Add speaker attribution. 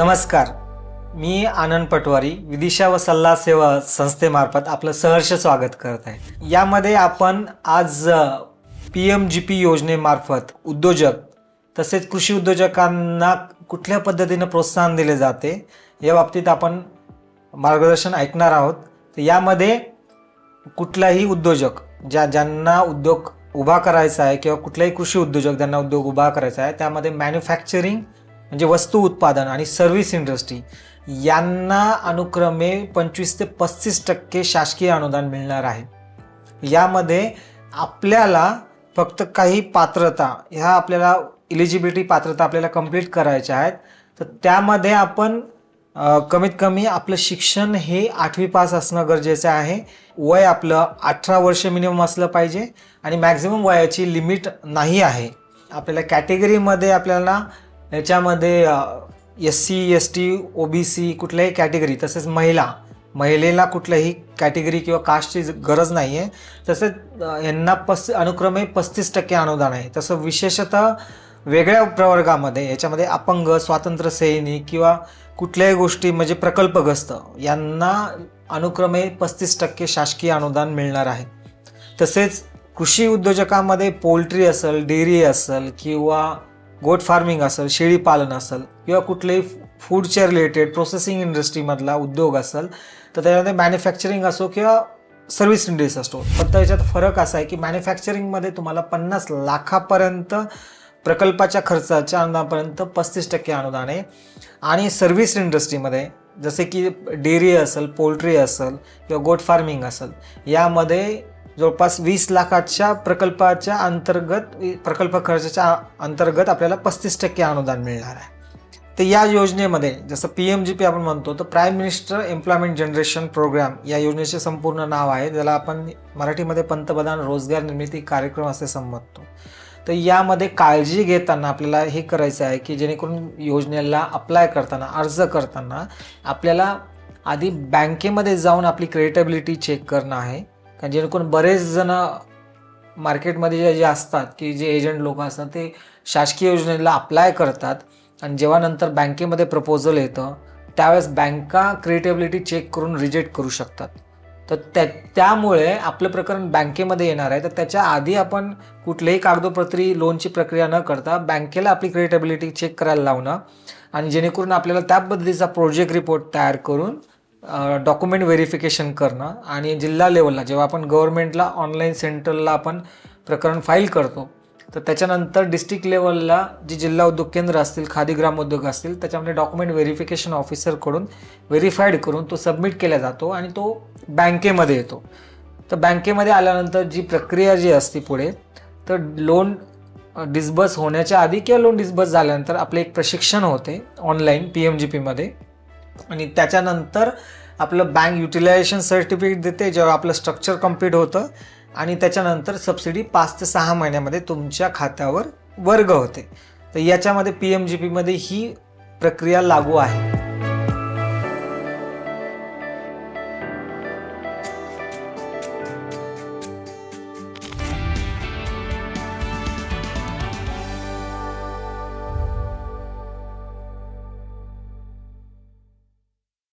Speaker 1: नमस्कार. मी आनंद पटवारी विदिशा व सल्ला सेवा संस्थेमार्फत आपलं सहर्ष स्वागत करत आहे. यामध्ये आपण आज पी एम जी पी योजनेमार्फत उद्योजक तसेच कृषी उद्योजकांना कुठल्या पद्धतीनं प्रोत्साहन दिले जाते या बाबतीत आपण मार्गदर्शन ऐकणार आहोत. तर यामध्ये कुठलाही उद्योजक ज्या ज्यांना उद्योग उभा करायचा आहे किंवा कुठलाही कृषी उद्योजक ज्यांना उद्योग उभा करायचा आहे त्यामध्ये मॅन्युफॅक्चरिंग म्हणजे वस्तू उत्पादन आणि सर्व्हिस इंडस्ट्री यांना अनुक्रमे पंचवीस ते पस्तीस टक्के शासकीय अनुदान मिळणार आहे. यामध्ये आपल्याला फक्त काही पात्रता ह्या आपल्याला इलिजिबिलिटी पात्रता आपल्याला कंप्लीट करायच्या आहेत. तर त्यामध्ये आपण कमीत कमी आपलं शिक्षण हे आठवी पास असणं गरजेचं आहे. वय आपलं अठरा वर्ष मिनिमम असलं पाहिजे आणि मॅक्झिमम वयाची लिमिट नाही आहे. आपल्याला कॅटेगरीमध्ये आपल्याला याच्यामध्ये S C S T O B C कुठल्याही कॅटेगरी तसेच महिला महिलेला कुठल्याही कॅटेगरी किंवा कास्टची गरज नाही आहे तसेच यांना पस् अनुक्रमे पस्तीस टक्के अनुदान आहे. तसं विशेषतः वेगळ्या प्रवर्गामध्ये याच्यामध्ये अपंग स्वातंत्र्य सैनिक किंवा कुठल्याही गोष्टी म्हणजे प्रकल्पग्रस्त यांना अनुक्रमे पस्तीस टक्के शासकीय अनुदान मिळणार आहे. तसेच कृषी उद्योजकामध्ये पोल्ट्री असेल डेअरी असेल किंवा गोट फार्मिंग असेल शेळी पालन असेल किंवा कुठलेही फूडच्या रिलेटेड प्रोसेसिंग इंडस्ट्रीमधला उद्योग असेल तर त्याच्यामध्ये मॅन्युफॅक्चरिंग असो किंवा सर्व्हिस इंडस्ट्री असतो फक्त याच्यात फरक असा आहे की मॅन्युफॅक्चरिंगमध्ये तुम्हाला पन्नास लाखापर्यंत प्रकल्पाच्या खर्चाच्या अनुदानापर्यंत पस्तीस टक्के अनुदान आहे. आणि सर्व्हिस इंडस्ट्रीमध्ये जसे की डेअरी असेल पोल्ट्री असेल किंवा गोट फार्मिंग असेल यामध्ये जवळपास वीस लाखाच्या प्रकल्पाच्या अंतर्गत प्रकल्प खर्चाच्या अंतर्गत आपल्याला पस्तीस टक्के अनुदान मिळणार आहे. तर या योजनेमध्ये जसं पी एम जी पी आपण म्हणतो तर prime minister employment generation programme या योजनेचे संपूर्ण नाव आहे. ज्याला आपण मराठीमध्ये पंतप्रधान रोजगार निर्मिती कार्यक्रम असे संबोधतो. तर यामध्ये काळजी घेताना आपल्याला हे करायचं आहे की जेणेकरून योजनेला अप्लाय करताना अर्ज करताना आपल्याला आधी बँकेमध्ये जाऊन आपली क्रेडिटेबिलिटी चेक करणं आहे. कारण जेणेकरून बरेच जण मार्केटमध्ये जे जे असतात की जे एजंट लोक असतात ते शासकीय योजनेला अप्लाय करतात. आणि जेव्हा नंतर बँकेमध्ये प्रपोजल येतं त्यावेळेस बँका क्रिएटेबिलिटी चेक करून रिजेक्ट करू शकतात. तर त्या त्यामुळे आपलं प्रकरण बँकेमध्ये येणार आहे. तर त्याच्या आधी आपण कुठलेही कागदोपत्री लोनची प्रक्रिया न करता बँकेला आपली क्रिएटेबिलिटी चेक करायला लावणं. आणि जेणेकरून आपल्याला त्या पद्धतीचा प्रोजेक्ट रिपोर्ट तयार करून डॉक्युमेंट व्हेरिफिकेशन करणं आणि जिल्हा लेवलला जेव्हा आपण गव्हर्नमेंटला ऑनलाईन सेंटरला आपण प्रकरण फाईल करतो तर त्याच्यानंतर डिस्ट्रिक्ट लेवलला जी जिल्हा उद्योग केंद्र असतील खादी ग्राम उद्योग असतील त्याच्यामध्ये डॉक्युमेंट व्हेरिफिकेशन ऑफिसरकडून व्हेरीफाईड करून तो सबमिट केला जातो आणि तो बँकेमध्ये येतो. तर बँकेमध्ये आल्यानंतर जी प्रक्रिया जी असते पुढे तर लोन डिस्बर्स होण्याच्या आधी किंवा लोन डिस्बर्स झाल्यानंतर आपले एक प्रशिक्षण होते ऑनलाईन पी एम जी पीमध्ये आणि त्याच्यानंतर आपलं बँक युटिलायझेशन सर्टिफिकेट देते जेव्हा आपलं स्ट्रक्चर कंप्लीट होतं आणि त्याच्यानंतर सबसिडी पाच ते सहा महिन्यामध्ये तुमच्या खात्यावर वर्ग होते. तर याच्यामध्ये पी एम जी पीमध्ये ही प्रक्रिया लागू आहे.